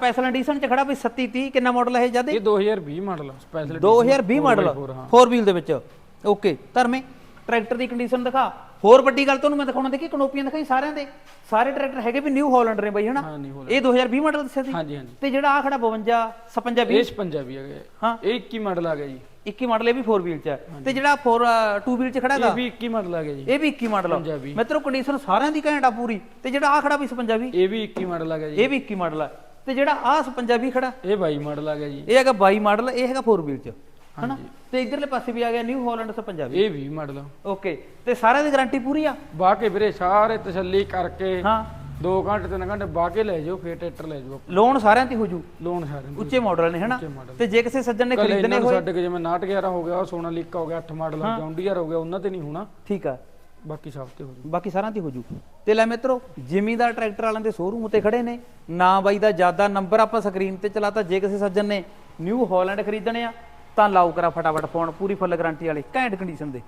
Special edition ਚ ਖੜਾ ਵੀ 3730 ਕਿੰਨਾ ਮਾਡਲ ਹੈ ਜਦ ਇਹ 2020 ਮਾਡਲ ਸਪੈਸ਼ਲ 2020 ਮਾਡਲ 4 ਵੀਲ ਦੇ ਵਿੱਚ। ਓਕੇ ਧਰਮੇ ਟਰੈਕਟਰ ਦੀ ਕੰਡੀਸ਼ਨ ਦਿਖਾ। ਹੋਰ ਵੱਡੀ ਗੱਲ ਤੁਹਾਨੂੰ ਮੈਂ ਦਿਖਾਉਣਾ ਦੇਖੀ ਕਨੋਪੀਆਂ ਦਿਖਾਈ ਸਾਰਿਆਂ ਦੇ? ਸਾਰੇ ਟਰੈਕਟਰ ਹੈਗੇ ਵੀ ਨਿਊ ਹਾਲੈਂਡ ਨੇ ਬਾਈ ਹਨਾ? ਇਹ 2020 ਮਾਡਲ ਦੱਸਿਆ ਸੀ। ਹਾਂਜੀ ਹਾਂਜੀ। ਤੇ ਜਿਹੜਾ ਆ ਖੜਾ 52 56 20 ਇਹ 55 ਵੀ ਆ ਗਿਆ ਹਾਂ। ਇਹ 21 ਮਾਡਲ ਆ ਗਿਆ ਜੀ। 21 ਮਾਡਲ ਇਹ ਵੀ 4 ਵੀਲ ਚ ਹੈ ਤੇ ਜਿਹੜਾ 4 2 ਵੀਲ ਚ ਖੜਾਗਾ ਇਹ ਵੀ 21 ਮਾਡਲ ਆ ਗਿਆ ਜੀ। ਇਹ ਵੀ 21 ਮਾਡਲ ਆ। ਮਿੱਤਰੋ ਕੰਡੀਸ਼ਨ ਸਾਰਿਆਂ ਦੀ ਘੈਂਟ ਆ ਪੂਰੀ। ਤੇ ਜਿਹੜਾ ਆ ਖੜਾ ਵੀ 56 20 ਇਹ ਵੀ 21 ਮਾਡਲ ਆ ਗਿਆ ਜੀ। ਇਹ ਵੀ 21 ਮਾਡਲ ਆ। ਤੇ ਜਿਹੜਾ ਆ 56 20 ਖੜਾ। ਇਹ 22 ਮਾਡਲ ਆ ਗਿਆ ਜੀ। ਇਹ ਹੈਗਾ 22 ਮਾਡਲ ਇਹ ਹੈਗਾ 4 ਵੀਲ ਚ ਹਨਾ? ਤੇ ਇਧਰਲੇ ਪਾਸੇ ਵੀ ਆ ਗਿਆ ਨਿਊ ਹਾਲੈਂਡ 56 ਇਹ 20 ਮਾਡਲ ਓਕੇ ਤੇ ਸਾਰਿਆਂ ਦੀ ਗਾਰੰਟੀ ਪੂਰੀ ਆ? ਬਾਹ ਕੇ ਵੀਰੇ ਸਾਰੇ ਤਸੱਲੀ ਕਰਕੇ ਹਾਂ। 2 ਘੰਟੇ 3 ਘੰਟੇ ਬਾਹ ਕੇ ਲੈ ਜਾਓ ਫੇਰ ਟਰੈਕਟਰ ਲੈ ਜਾਓ ਲੋਨ ਸਾਰਿਆਂ ਤੇ ਹੋ ਜੂ? ਲੋਨ ਸਾਰੇ ਉੱਚੇ ਮਾਡਲ ਨੇ ਹਨਾ। ਤੇ ਜੇ ਕਿਸੇ ਸੱਜਣ ਨੇ ਕੱਲ ਖਰੀਦਣੇ ਹੋਏ ਛੱਡ ਕੇ ਜਿਵੇਂ 911 ਹੋ ਗਿਆ ਉਹ ਸੋਨਾਲੀਕਾ ਹੋ ਗਿਆ 8 ਮਾਡਲ ਜੌਂਡੀਅਰ ਹੋ ਗਿਆ ਉਹਨਾਂ ਤੇ ਨਹੀਂ ਹੋਣਾ। ਠੀਕ ਆ। ਬਾਕੀ ਸਭ ਤੇ ਹੋ ਜੂ। ਬਾਕੀ ਸਾਰਿਆਂ ਤੇ ਹੋ ਜੂ। ਤੇ ਲੈ ਮਿੱਤਰੋ, ਜ਼ਿਮੀਦਾਰ ਟਰੈਕਟਰ ਵਾਲਿਆਂ ਦੇ ਸ਼ੋਰੂਮ ਉੱਤੇ ਖੜੇ ਨੇ। ਨਾ ਬਾਈ ਦਾ ਜ਼ਿਆਦਾ ਨੰਬਰ ਆਪਾਂ ਸਕਰੀਨ ਤੇ ਚਲਾਤਾ, ਜੇ ਕਿਸੇ ਸੱਜਣ ਨੇ ਨਿਊ ਹਾਲੈਂਡ ਖਰੀਦਣੇ ਆ, ਤਾਂ ਲਾਓ ਕਰਾ ਫਟਾਫਟ ਫੋਨ ਪੂਰੀ ਫੁੱਲ ਗਾਰੰਟੀ ਵਾਲੇ, ਘੈਂਟ ਕੰਡੀਸ਼ਨ ਦੇ।